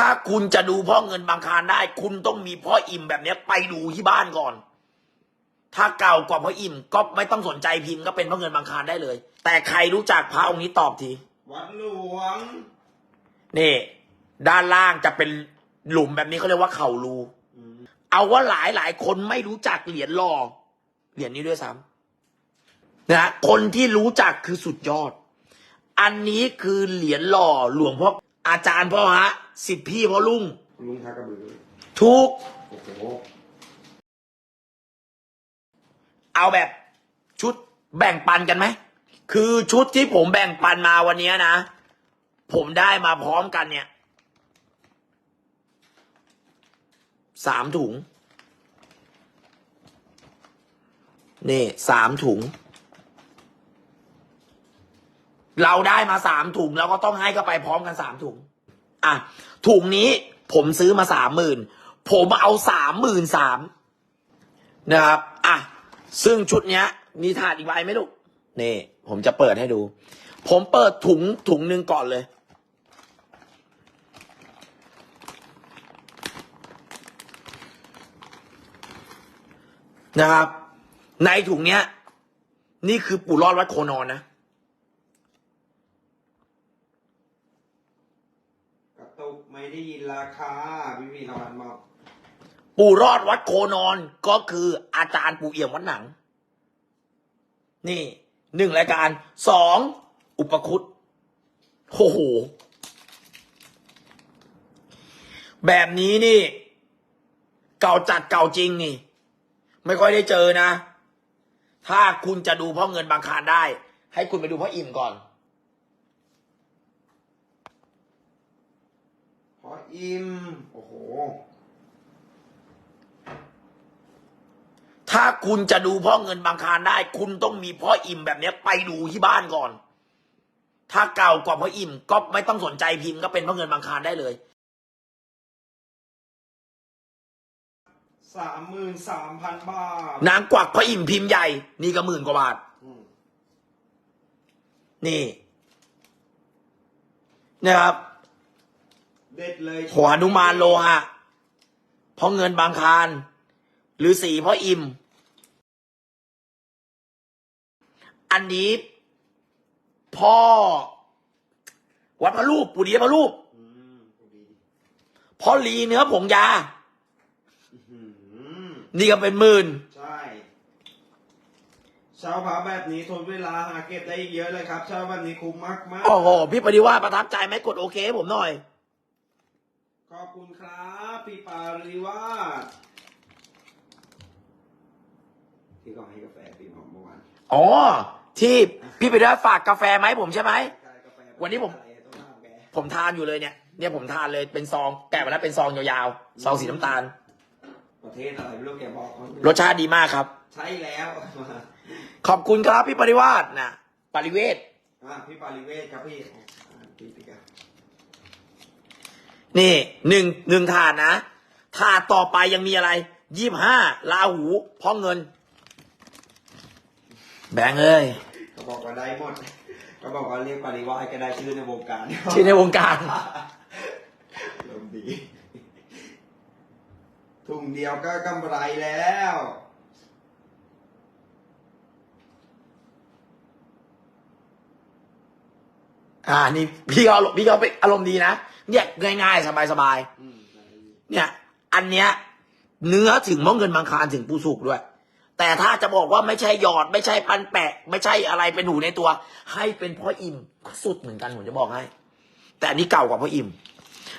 ถ้าคุณจะดูพ่อเงินบางคารได้ คุณต้องมีพ่ออิ่มแบบเนี้ยไปดูที่บ้านก่อน ถ้าเก่ากว่าพ่ออิ่มก็ไม่ต้องสนใจพิมพ์ก็เป็นพ่อเงินบางคารได้เลย แต่ใครรู้จักพระองค์นี้ตอบทีวัดหลวงนี่ ด้านล่างจะเป็นหลุมแบบนี้เขาเรียกว่าเข่ารูอืมเอาว่าหลายหลายคนไม่รู้จักเหรียญหล่อเหรียญนี้ด้วยซ้ำนะคนที่รู้จักคือสุดยอด อันนี้คือเหรียญหล่อหลวงพ่อ อาจารย์พ่อฮะสิทธิพี่พ่อลุงลุงทากระบือทุก โอ้โหเอาแบบชุดแบ่งปันกันไหม คือชุดที่ผมแบ่งปันมาวันนี้นะ ผมได้มาพร้อมกันเนี่ยสามถุง นี่สามถุง เราได้มาสามถุงเราก็ต้องให้เข้าไปพร้อมกันสามถุง อะถุงนี้ผมซื้อมาสามหมื่นผมเอาสามหมื่นสามนะครับ อะ ซึ่งชุดเนี้ย มีถาดอีกใบไหมลูกนี่ ผมจะเปิดให้ดู ผมเปิดถุงถุงหนึ่งก่อนเลย นะครับ ในถุงเนี้ย นี่คือปู่รอดวัดโคนอนนะกระตุก ไม่ได้ยินราคาพี่พี่นวันบอกปู่รอดวัดโคนอนก็คืออาจารย์ปู่เอี่ยมวัดหนัง นี่หนึ่งรายการสองอุปคุตโอ้โห แบบนี้นี่ เก่าจัดเก่าจริงนี่ ไม่ค่อยได้เจอนะ ถ้าคุณจะดูพ่อเงินบางคารได้ ให้คุณไปดูพ่ออิ่มก่อน พ ออิ่มโอ้โห ถ้าคุณจะดูพ่อเงินบางคารได้ คุณต้องมีพ่ออิ่มแบบเนี้ย ไปดูที่บ้านก่อน ถ้าเก่ากว่าพ่ออิ่ม ก็ไม่ต้องสนใจพิมพ์ก็เป็นพ่อเงินบางคารได้เลยสามหมื่นสามพันบาทนางกวักพ่ออิ่มพิมพ์ใหญ่ นี่ก็หมื่นกว่าบาทอืมนี่ นะครับ เด็ดเลยหัวหนุมานโลหะพ่อเงินบางคารหรือสีพ่ออิ่ม อันนี้ พ่อ วัดพระรูปปู่ดีพระรูปอืมดีพ่อลีเนื้อผงยาอืมนี่ก็เป็นหมื่น ใช่เช้าพาแบบนี้ทนเวลาหาเก็บได้อีกเยอะเลยครับเช้าแบบนี้คุ้มมากมากโอ้โห พี่ปฏิว่าประทับใจไหมกดโอเคให้ผมหน่อย ขอบคุณครับพี่ปาริวาสที่ก็ให้กาแฟพี่ผมเมื่อวานอ๋อ ที่พี่ปฏิว่าฝากกาแฟไหมาให้ผมใช่ไหมกาแฟวันนี้ผมอะไรต้องถามแกผมทานอยู่เลยเนี่ย เนี่ยผมทานเลยเป็นซองแกะมาแล้วเป็นซองยาวๆ ซองสีน้ำตาล ประเทศอะไรไม่รู้แกบอกรสชาติดีมากครับ ใช่แล้วขอบคุณครับพี่ปริวาสนะปริเวศอะพี่ปาริเวศครับพี่อ่าพี่ปิ๊กอะ นี่หนึ่งหนึ่งถาดนะถาดต่อไปยังมีอะไรยี่ห้าลาหูพ่อเงิน แบงค์เอ้ยเขาบอกว่าได้หมดเขาบอกว่าเรียกปาริวาสก็ได้ชื่อในวงการชื่อในวงการลมดีถุงเดียวก็กำไรแล้วอ่านี่พี่เขาพี่เขาเป็นอารมณ์ดีนะ เนี่ยง่ายๆ สบายๆอืมเนี่ย อันเนี้ยเนื้อถึงมะเงินบางคารถึงปูสุกด้วย แต่ถ้าจะบอกว่าไม่ใช่หยอด ไม่ใช่ปันแปะ ไม่ใช่อะไรเป็นหูในตัว ให้เป็นพ่ออิ่มก็สุดเหมือนกันผมจะบอกให้ แต่อันนี้เก่ากว่าพ่ออิ่ม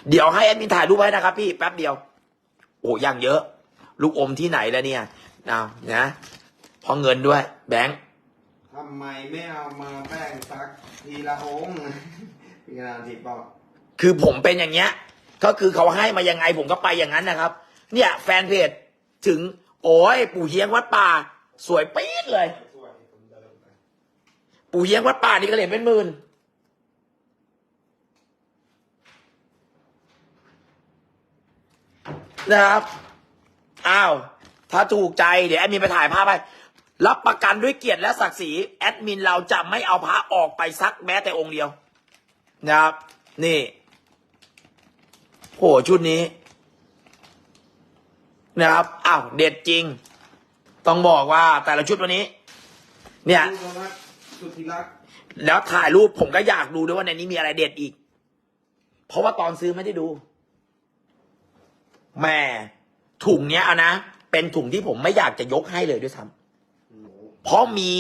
เดี๋ยวให้แอดมินถ่ายรูปไว้นะครับ พี่แป๊บเดียว โอ้ยังเยอะ ลูกอมที่ไหนแล้วเนี่ยเอานะพอเงินด้วย แบงค์ทำไมไม่เอามาแบ่งสักทีละองค์พี่กนานทิพย์บอก คือผมเป็นอย่างเงี้ย ก็คือเขาให้มายังไงผมก็ไปอย่างนั้นนะครับ เนี่ย แฟนเพจถึง โอ้ยปู่เฮียงวัดป่า สวยปี๊ดเลย ปู่เฮียงวัดป่านี่ก็เหรียญเป็นหมื่นนะครับอ้าวถ้าถูกใจเดี๋ยวแอดมินไปถ่ายภาพไปรับประกันด้วยเกียรติและศักดิ์ศรีแอดมินเราจะไม่เอาพระออกไปซักแม้แต่องค์เดียวนะครับนี่ โหชุดนี้นะครับอ้าวเด็ดจริง ต้องบอกว่าแต่ละชุดวันนี้ เนี่ยลูกรักสุดที่รักแล้วถ่ายรูปผมก็อยากดูด้วยว่าในนี้มีอะไรเด็ดอีก เพราะว่าตอนซื้อไม่ได้ดูแหม่ถุงเนี้ยอะนะ เป็นถุงที่ผมไม่อยากจะยกให้เลยด้วยซ้โอ้โหำเพราะมี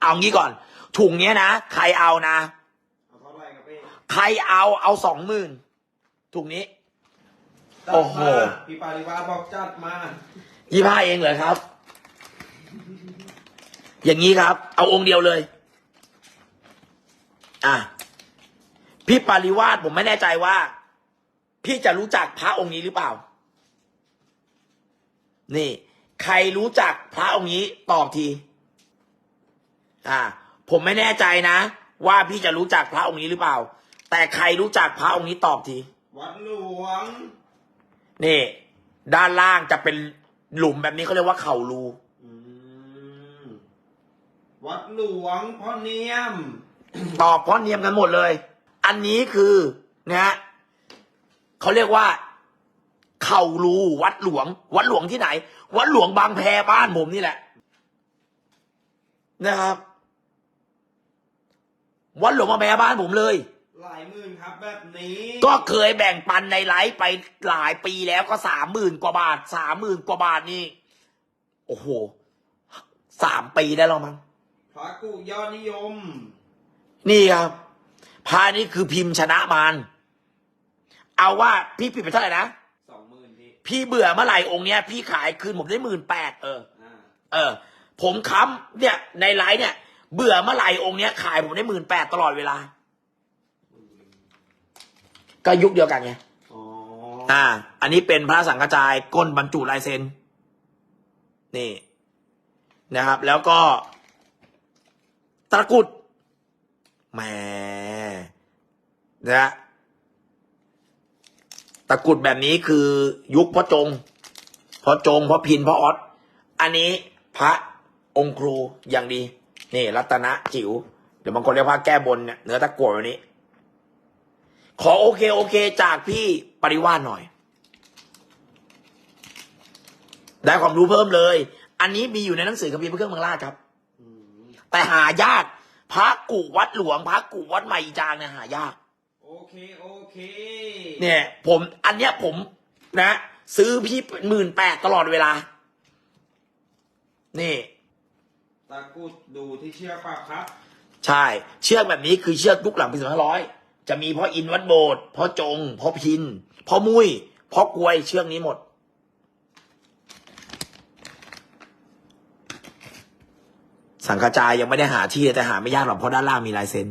เอางี้ก่อน ถุงเนี้ยนะ ใครเอานะเอาเท่าไหร่ครับพี่ใครเอาเอาสองหมื่นถุงนี้จัด โอ้โหมาพี่ปาริวาสบอกจัดมายี่ห้าเองเหรอครับ อย่างนี้ครับ เอาองค์เดียวเลย อะ พี่ปาริวาสผมไม่แน่ใจว่า พี่จะรู้จักพระองค์นี้หรือเปล่า นี่ ใครรู้จักพระองค์นี้ตอบที อ่า ผมไม่แน่ใจนะ ว่าพี่จะรู้จักพระองค์นี้หรือเปล่า แต่ใครรู้จักพระองค์นี้ตอบที วัดหลวง นี่ ด้านล่างจะเป็นหลุมแบบนี้เขาเรียกว่าเข่ารูอืมวัดหลวงพ่อเนียม ตอบเพราะเนียมกันหมดเลย อันนี้คือนะฮะเขาเรียกว่า เข่ารูวัดหลวง วัดหลวงที่ไหน วัดหลวงบางแพบ้านผมนี่แหละ นะครับ วัดหลวงบางแพบ้านผมเลย หลายหมื่นครับแบบนี้ ก็เคยแบ่งปันในไลฟ์ไปหลายปีแล้วก็สามหมื่นกว่าบาทสามหมื่นกว่าบาทนี่ โอ้โหสามปีได้แล้วมั้งพระกุยอดนิยม นี่ครับพานี่คือพิมพ์ชนะมารเอาว่าพี่ปิดไปเท่าไหร่นะสองหมื่นพี่พี่เบื่อเมื่อไหร่องค์เนี้ย พี่ขายคืนผมได้หมื่นแปดเอออ่าเออ ผมค้ำเนี่ยในไลฟ์เนี่ย เบื่อเมื่อไหร่องค์เนี้ยขายผมได้หมื่นแปดตลอดเวลา ก็ยุคเดียวกันไงอ๋ออ่า อันนี้เป็นพระสังฆจายก้นบรรจุลายเซ็นนี่นะครับ แล้วก็ ตะกรุดแหมนะฮะตะกรุดแบบนี้คือยุคพ่อจงพ่อจงพ่อพินพ่อออสอันนี้พระองค์ครูอย่างดี นี่ รัตนะจิ๋วเดี๋ยวบางคนเรียกพระแก้บนเนี่ยเนื้อตะกั่วแบบนี้ ขอโอเคโอเค จากพี่ปริวาสหน่อย ได้ความรู้เพิ่มเลย อันนี้มีอยู่ในหนังสือคัมภีร์พระเครื่องเมืองราชครับอืมแต่หายากพระกุวัดหลวงพระกุวัดใหม่อีจางเนี่ยหายากโอเคโอเค เนี่ย ผมอันเนี้ยผมนะ ซื้อพี่หมื่นแปดตลอดเวลา นี่ตะกรุดดูที่เชือกปากครับ ใช่ เชือกแบบนี้คือเชือกยุคหลังปีสองพันร้อย จะมีพ่ออินวัดโบสถ์พ่อจงพ่อพินพ่อมุ้ยพ่อกวยเชือกนี้หมด สังฆจายยังไม่ได้หาที่แต่หาไม่ยากหรอกเพราะด้านล่างมีลายเซ็น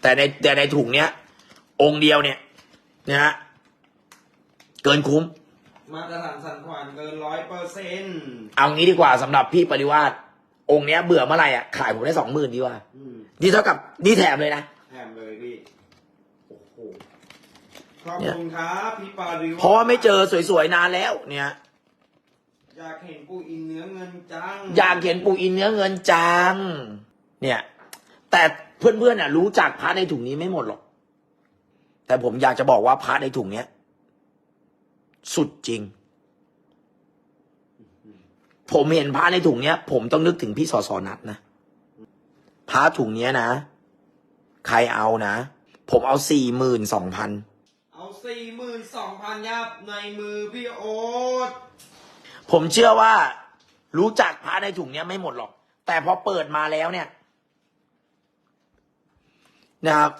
แต่ในแต่ในถุงเนี้ย องค์เดียวเนี่ยนะฮะเกินคุ้ม มาตรฐานสันขวานเกินร้อยเปอร์เซ็นต์เอางี้ดีกว่าสำหรับพี่ปริวาสองค์เนี้ยเบื่อเมื่อไหร่อะขายผมได้สองหมื่นดีกว่า นี่เท่ากับนี่แถมเลยนะแถม เลยพี่ โอ้โห ขอบคุณครับพี่ปาริวเพราะว่าไม่เจอสวยๆนานแล้ว เนี่ย อยากเห็นปูอินเนื้อเงินจัง อยากเห็นปูอินเนื้อเงินจัง เนี่ย แต่เพื่อนๆน่ะ รู้จักพระในถุงนี้ไม่หมดหรอก แต่ผมอยากจะบอกว่าพระในถุงเนี้ยสุดจริง ผมเห็นพระในถุงเนี้ย ผมต้องนึกถึงพี่สอสอนัดนะพระถุงเนี้ยนะ ใครเอานะ ผมเอาสี่หมื่นสองพันเอาสี่หมื่นสองพันยับในมือพี่โอ๊ตผมเชื่อว่า รู้จักพระในถุงเนี้ยไม่หมดหรอก แต่พอเปิดมาแล้วเนี่ย นะครับ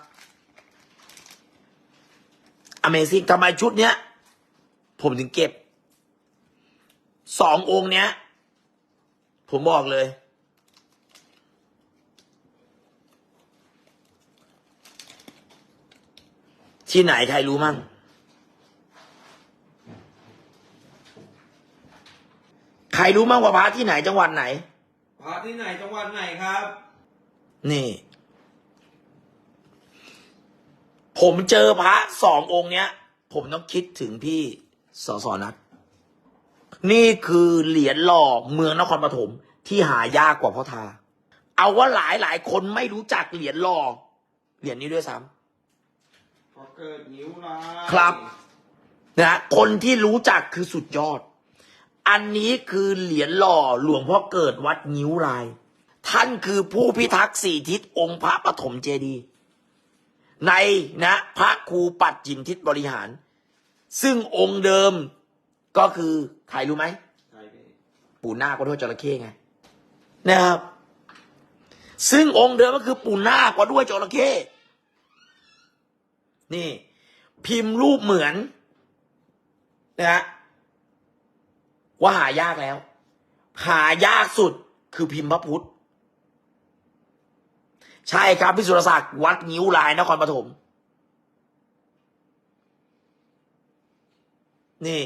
Amazing ทำไมชุดเนี้ย ผมถึงเก็บ สององค์เนี้ย ผมบอกเลย ที่ไหนใครรู้มั่ง ใครรู้มั่งว่าพระที่ไหนจังหวัดไหน พระที่ไหนจังหวัดไหนครับ นี่ ผมเจอพระสององค์เนี้ย ผมต้องคิดถึงพี่สสนัทนี่คือเหรียญหล่อเมืองนครปฐมที่หายากกว่าพ่อทา เอาว่าหลายหลายคนไม่รู้จักเหรียญหล่อเหรียญนี้ด้วยซ้พ ครับนะคนที่รู้จักคือสุดยอด อันนี้คือเหรียญหล่อหลวงพ่อเกิดวัดงิ้วราย ท่านคือผู้พิทักษ์สี่ทิศองค์พระปฐมเจดีย์ในนะพระครูปัดจิมทิศบริหาร ซึ่งองค์เดิมก็คือใครรู้ไหมใช่พี่ปู่นาควัดห้วยจระเข้ไงนะครับ ซึ่งองค์เดิมก็คือปู่นาควัดห้วยจระเข้ นี่ พิมพ์รูปเหมือนนะฮะว่าหายากแล้ว หายากสุดคือพิมพ์พระพุทธ ใช่ครับพิสุรศักดิ์วัดงิ้วลายนครปฐมนี่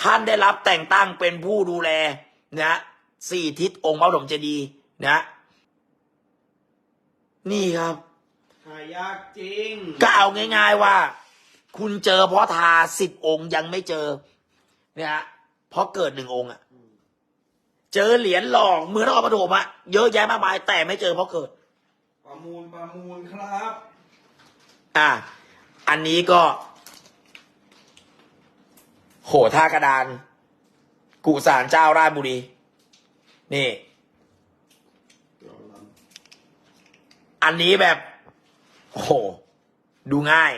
ท่านได้รับแต่งตั้งเป็นผู้ดูแลนะสี่ทิศองค์พระปฐมเจดีย์นะ นี่ครับายากจริง ก็เอาง่ายๆว่า คุณเจอเพราะทาสิบองค์ยังไม่เจอ เนี่ยฮะเพราะเกิดหนึ่งองค์อะเจอเหรียญหลอกเหมือนนครปฐมอะเยอะแยะมากมาย แต่ไม่เจอเพราะเกิด ประมูลประมูลครับ อะ อันนี้ก็ โหท่ากระดาน กุสารเจ้าราชบุรี นี่ อันนี้แบบ โอ้โห ดูง่าย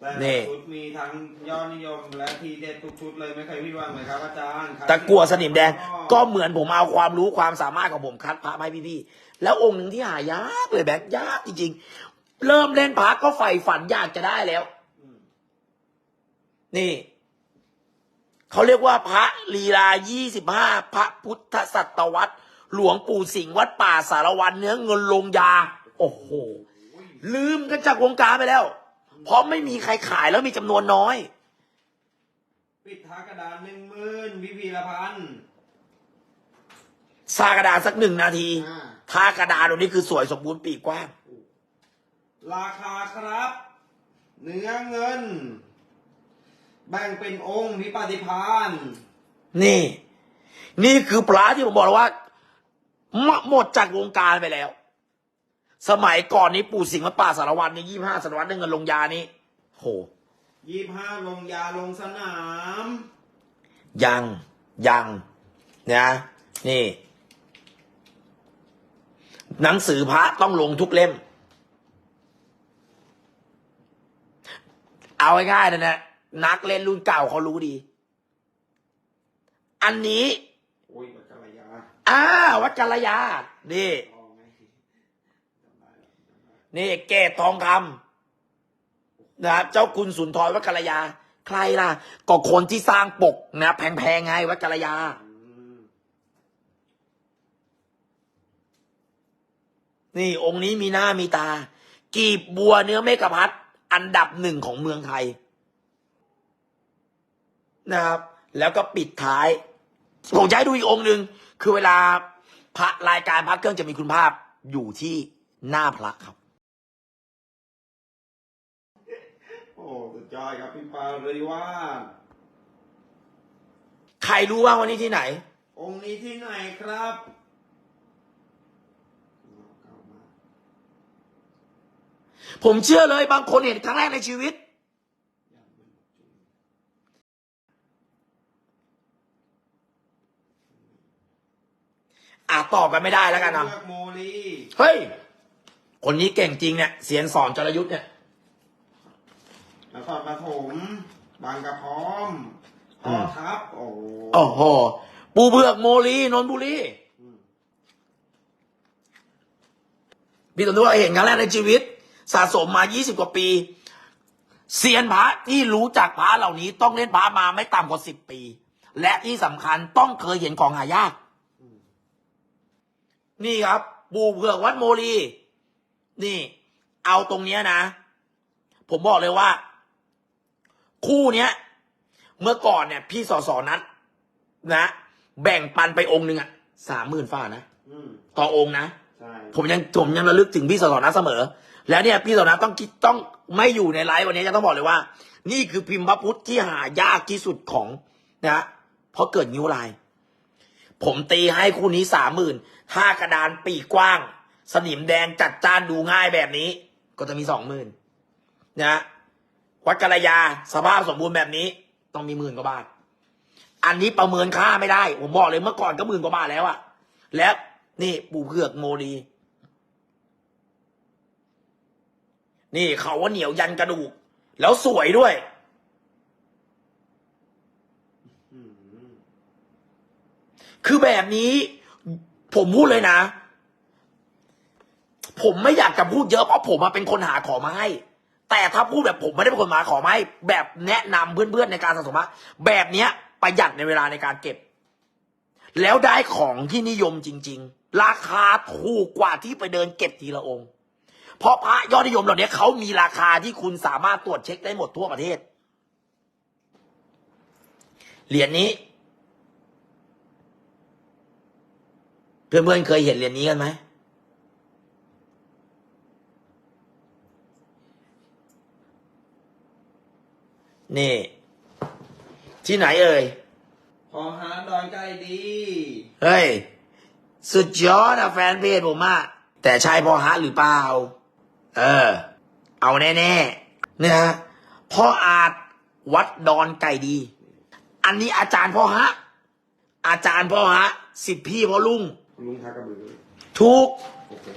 แต่นี่ละชุดมีทั้งยอดนิยมและทีเด็ดทุกชุดเลยไม่เคยผิดหวังเลยครับอาจารย์ครับตะกั่วสนิมแดง ก็เหมือนผมเอาความรู้ความสามารถของผมคัดพระมาให้พี่ๆแล้วองค์หนึ่งที่หายากเลยแบกยากจริงๆ เริ่มเล่นพระก็ใฝ่ฝันอยากจะได้แล้ว อืมนี่ เขาเรียกว่าพระลีลายี่สิบห้าพระพุทธศตวรรษ หลวงปู่สิงห์วัดป่าสารวันเนื้อเงินลงยา โอ้โห ลืมกันจากวงการไปแล้ว เพราะไม่มีใครขายแล้วมีจำนวนน้อย ปิดท้ากระดานหนึ่งหมื่นพี่พีละพันซากระดาษสักหนึ่งนาทีอ่าถ้ากระดาษตรงนี้คือสวยสมบูรณ์ปีกกว้าง ราคาครับ เนื้อเงิน แบ่งเป็นองค์พิปฏิพาน นี่ นี่คือพระที่ผมบอกแล้วว่า หมหมดจากวงการไปแล้ว สมัยก่อนนี้ปู่สิงห์วัดป่าสารวันนี่ยี่ห้าสารวัตรได้เงินลงยานี่โหยี่ห้าลงยาลงสนาม ยังยังนะนี่ หนังสือพระต้องลงทุกเล่ม เอาง่ายๆนะนะนักเล่นรุ่นเก่าเขารู้ดี อันนี้ โอ้ยบัตรกรยา อ่าวัดกัลยา นี่ลองไหมจำได้แล้วจำได้นี่เกตทองคำนะครับ เจ้าคุณสุนทรวัดกัลยา ใครล่ะ ก็คนที่สร้างปกนะแพงๆไงวัดกัลยานี่องค์นี้มีหน้ามีตา กีบบัวเนื้อเมกะพัดอันดับหนึ่งของเมืองไทย นะครับ แล้วก็ปิดท้าย ผมจะให้ดูอีกองค์หนึ่ง คือเวลาพระรายการพระเครื่องจะมีคุณภาพอยู่ที่หน้าพระครับ โอ้สุดยอดครับพี่ปาเลยว่าสใครรู้ว่าวันนี้ที่ไหน องค์นี้ที่ไหนครับเก่ามากผมเชื่อเลยบางคนเห็นครั้งแรกในชีวิต ยังไม่หมดจุด อะ ตอบกันไม่ได้แล้วกันนะเลือกโมลีเฮ้ย คนนี้เก่งจริงเนี่ย เสียนสอนจรยุทธ์เนี่ยนครปฐมบางกระพร้อมอืพ่อมทับโอ้โอ้โหปูเบือกโมลีนนทบุรีอืมพี่ตุนว่าเห็นครั้งแรกในชีวิต สะสมมา 20 กว่าปี เซียนพระที่รู้จักพระเหล่านี้ ต้องเล่นพระมาไม่ต่ำกว่า 10 ปี และที่สำคัญต้องเคยเห็นของหายากอืม นี่ครับปูเผือกวัดโมลี นี่ เอาตรงเนี้ยนะ ผมบอกเลยว่า คู่เนี้ย เมื่อก่อนเนี่ย พี่สอสอนัดนะแบ่งปันไปองค์หนึ่งอะสามหมื่นฝ้านะอืมต่อองค์นะ ใช่ผมยังผมยังระลึกถึงพี่สสนัทเสมอ แล้วเนี่ย พี่สสนัทต้องคิดต้องไม่อยู่ในไลฟ์วันนี้จะต้องบอกเลยว่า นี่คือพิมพ์พระพุทธที่หายากที่สุดของนะเพราะเกิดนิ้วลาย ผมตีให้คู่นี้สามหมื่นถ้ากระดานปีกกว้าง สนิมแดงจัดจ้านดูง่ายแบบนี้ ก็จะมีสองหมื่นนะวัดกระยาสภาพสมบูรณ์แบบนี้ ต้องมีหมื่นกว่าบาท อันนี้ประเมินค่าไม่ได้ ผมบอกเลยเมื่อก่อนก็หมื่นกว่าบาทแล้วอะแล้วนี่ปูเผือกโมดี นี่เขาว่าเหนียวยันกระดูก แล้วสวยด้วย อืม คือแบบนี้ ผมพูดเลยนะ ผมไม่อยากจะพูดเยอะเพราะผมมาเป็นคนหาของมาให้ แต่ถ้าพูดแบบผมไม่ได้เป็นคนหาขอมาให้แบบแนะนำเพื่อนๆในการสะสมอะแบบเนี้ยประหยัดในเวลาในการเก็บ แล้วได้ของที่นิยมจริง ๆ ราคาถูกกว่าที่ไปเดินเก็บทีละองค์ เพราะพระยอดนิยมเหล่านี้เขามีราคาที่คุณสามารถตรวจเช็คได้หมดทั่วประเทศเหรียญนี้ เพื่อนๆเคยเห็นเหรียญนี้กันไหมนี่ ที่ไหนเอ่ยพอหาดอนไก่ดี เฮ้ย สุดยอดอะแฟนเพจผมอะแต่ใช่พ่อฮะหรือเปล่า เออ เอาแน่ๆเนี่ยฮะพ่ออาจวัดดอนไก่ดี อันนี้อาจารย์พ่อฮะ อาจารย์พ่อฮะ สิทธิพี่พ่อลุง ลุงทักกระบือทุกโอ้โห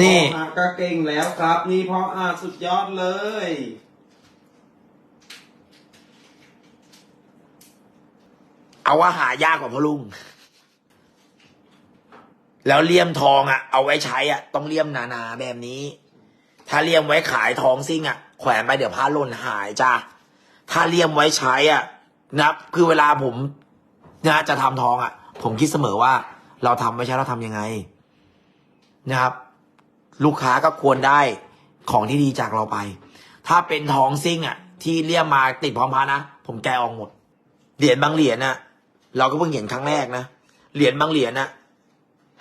นี่พออาก็เก่งแล้วครับ นี่พออาสุดยอดเลย เอาว่าหายากกว่าพ่อลุง แล้วเลี่ยมทองอะ เอาไว้ใช้อะ ต้องเลี่ยมหนาๆแบบนี้ ถ้าเลี่ยมไว้ขายทองซิ่งอะ แขวนไปเดี๋ยวผ้าหล่นหายจ้าถ้าเลี่ยมไว้ใช้อะ นะคือเวลาผมนะจะทำทองอะ ผมคิดเสมอว่า เราทำไม่ใช่เราทำยังไง นะครับ ลูกค้าก็ควรได้ของที่ดีจากเราไป ถ้าเป็นทองซิ่งอะ ที่เลี่ยมมาติดพร้อมพานะ ผมแกออกหมด เหรียญบางเหรียญน่ะ เราก็เพิ่งเห็นครั้งแรกนะ เหรียญบางเหรียญน่ะ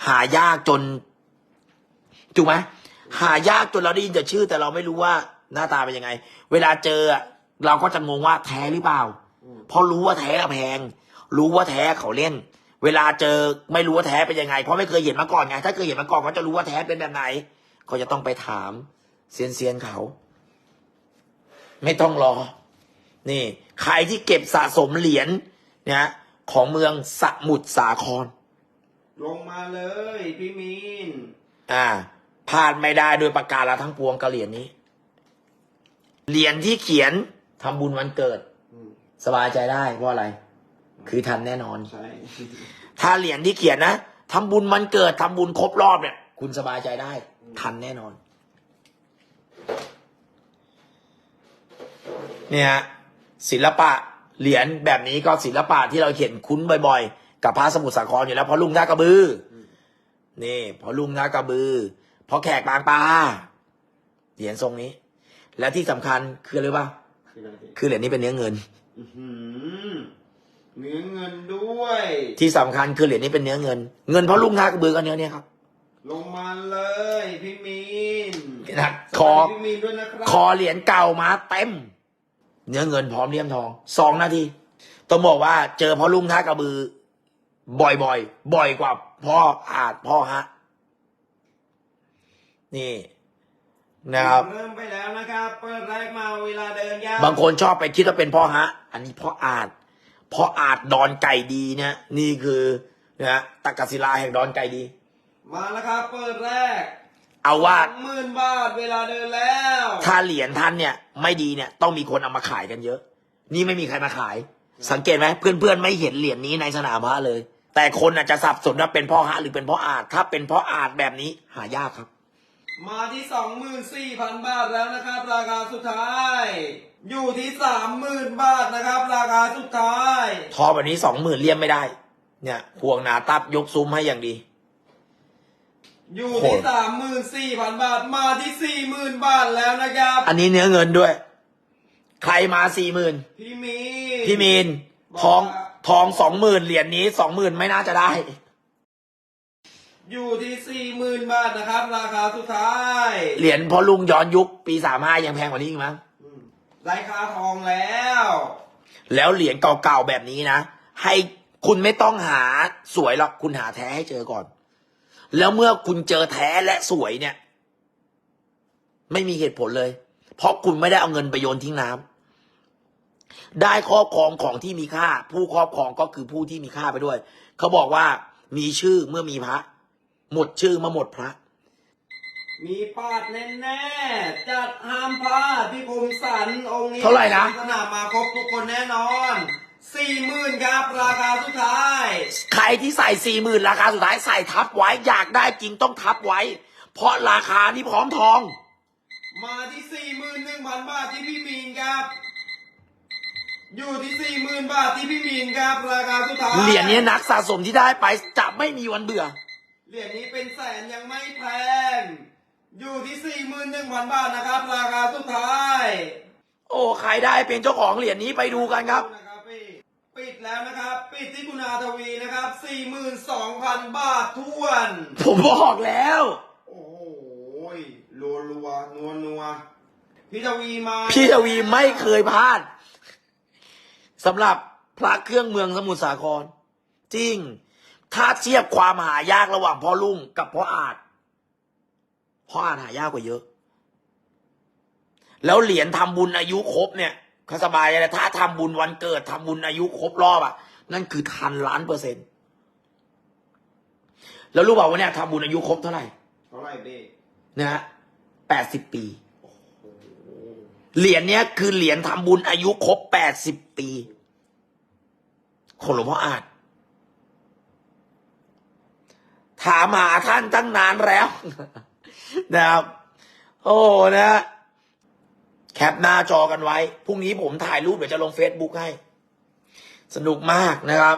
หายากจนถูกไหมหายากจนเราได้ยินแต่ชื่อ แต่เราไม่รู้ว่าหน้าตาเป็นยังไง เวลาเจอเราก็จะงงว่าแท้หรือเปล่า เพราะรู้ว่าแท้อะแพง รู้ว่าแท้เขาเล่น เวลาเจอไม่รู้ว่าแท้เป็นยังไง เพราะไม่เคยเห็นมาก่อนไง ถ้าเคยเห็นมาก่อนก็จะรู้ว่าแท้เป็นแบบไหนก็จะต้องไปถามเซียนเซียนๆเขา ไม่ต้องรอ นี่ ใครที่เก็บสะสมเหรียญนะของเมืองสมุทรสาคร ลงมาเลยพี่มีน อ่าพลาดไม่ได้โดวยประการละทั้งปวงกับเหรียญนี้ เหรียญที่เขียนทำบุญวันเกิดอืม สบายใจได้เพราะอะไร คือทันแน่นอน ใช่ ถ้าเหรียญที่เขียนนะทำบุญวันเกิดทำบุญครบรอบเนี่ย คุณสบายใจได้ ทันแน่นอน เนี่ยฮะศิลปะเหรียญแบบนี้ก็ศิลปะที่เราเห็นคุ้นบ่อยๆ กับพระสมุทรสาครอยู่แล้วเพราะลุงท่ากระบืออนี่เพราะลุงท่ากระบือเพราะแขกบางปลาเหรียญทรงนี้ และที่สำคัญคืออะไรป่ะคืออะไรพี่คือเหรียญนี้เป็นเนื้อเงินอื้อหือ เนื้อเงินด้วย ที่สำคัญคือเหรียญนี้เป็นเนื้อเงิน เงินเพราะลุงท่ากระบือก็เนื้อเนี่ยครับ ลงมาเลยพี่มีนนะคอสวัสดีพี่มีนด้วยนะครับคอเหรียญเก่ามาเต็ม เนื้อเงินพร้อมเลี่ยมทองสองนาทีต้องบอกว่าเจอพ่อลุงท่ากระบือ บ่อยๆบ่อยกว่าพ่ออาจพ่อฮะ นี่ นะครับเริ่มไปแล้วนะครับเปิดแรกมาเวลาเดินยาวบางคนชอบไปคิดว่าเป็นพ่อฮะ อันนี้พ่ออาจพ่ออาจดอนไก่ดีเนี่ยนี่คือนะตะกศิลาแห่งดอนไก่ดี มาแล้วครับเปิดแรก เอาว่าหมื่นบาทเวลาเดินแล้ว ถ้าเหรียญท่านเนี่ย ไม่ดีเนี่ยต้องมีคนเอามาขายกันเยอะ นี่ไม่มีใครมาขาย สังเกตไหมเพื่อนๆไม่เห็นเหรียญนี้ในสนามพระเลย แต่คนอาจจะสับสนว่าเป็นพ่อฮะหรือเป็นพ่ออาจถ้าเป็นพ่ออาจแบบนี้หายากครับ มาที่สองหมื่นสี่พันบาทแล้วนะครับ ราคาสุดท้าย อยู่ที่สามหมื่นบาทนะครับ ราคาสุดท้าย ทอแบบนี้สองหมื่นเลี่ยมไม่ได้ เนี่ยห่วงหนาตับยกซุ้มให้อย่างดี อยู่ที่สามหมื่นสี่พันบาท มาที่สี่หมื่นบาทแล้วนะครับ อันนี้เนื้อเงินด้วย ใครมาสี่หมื่นพี่มีพี่มีนทองทองสองหมื่นเหรียญนี้สองหมื่นไม่น่าจะได้ อยู่ที่สี่หมื่นบาทนะครับ ราคาสุดท้ายเหรียญพอลุงย้อนยุคปีสามห้ายังแพงกว่านี้อีกมั้ง อืมราคาทองแล้ว แล้วเหรียญเก่าๆแบบนี้นะ ให้คุณไม่ต้องหาสวยหรอกคุณหาแท้ให้เจอก่อน แล้วเมื่อคุณเจอแท้และสวยเนี่ย ไม่มีเหตุผลเลย เพราะคุณไม่ได้เอาเงินไปโยนทิ้งน้ำได้ครอบครองของที่มีค่า ผู้ครอบครองก็คือผู้ที่มีค่าไปด้วย เขาบอกว่ามีชื่อเมื่อมีพระ หมดชื่อเมื่อหมดพระ มีปาดแน่ๆจัดห้ามพลาดพี่คมสันองค์นี้เท่าไหร่นะ สนามมาครบทุกคนแน่นอนสี่หมื่นครับราคาสุดท้าย ใครที่ใส่สี่หมื่นราคาสุดท้ายใส่ทับไว้อยากได้จริงต้องทับไว้ เพราะราคานี้พร้อมทอง มาที่สี่หมื่นหนึ่งพันบาทที่พี่มีนครับ อยู่ที่สี่หมื่นบาทที่พี่มีนครับราคาสุดท้าย เหรียญนี้นักสะสมที่ได้ไปจะไม่มีวันเบื่อ เหรียญนี้เป็นแสนยังไม่แพง อยู่ที่สี่หมื่นหนึ่งพันบาทนะครับ ราคาสุดท้ายโอ้ใครได้เป็นเจ้าของเหรียญนี้ไปดูกันครับ นะครับพี่ปิดแล้วนะครับ ปิดที่คุณอาทวีนะครับสี่หมื่นสองพันบาททวน ผมบอกแล้ว โอ้โหรัวรัวนัวนัวพี่ทวีมาพี่ทวีไม่เคยพลาดสำหรับพระเครื่องเมืองสมุทรสาคร จริง ถ้าเทียบความหายากระหว่างพ่อลุงกับพ่ออาจพ่ออาจหายากกว่าเยอะ แล้วเหรียญทำบุญอายุครบเนี่ยเขาสบายเลยถ้าทำบุญวันเกิดทำบุญอายุครบรอบอะ นั่นคือทันล้านเปอร์เซ็นต์แล้วรู้เปล่าว่าเนี่ยทำบุญอายุครบเท่าไหร่เท่าไหร่พี่นะฮะแปดสิบปีเหรียญเนี้ยคือเหรียญทำบุญอายุครบแปดสิบปีของหลวงพ่ออาจ ถามหาท่านตั้งนานแล้วนะครับโอ้นะฮะแคปหน้าจอกันไว้ พรุ่งนี้ผมถ่ายรูปเดี๋ยวจะลงเฟซบุ๊กให้ สนุกมากนะครับ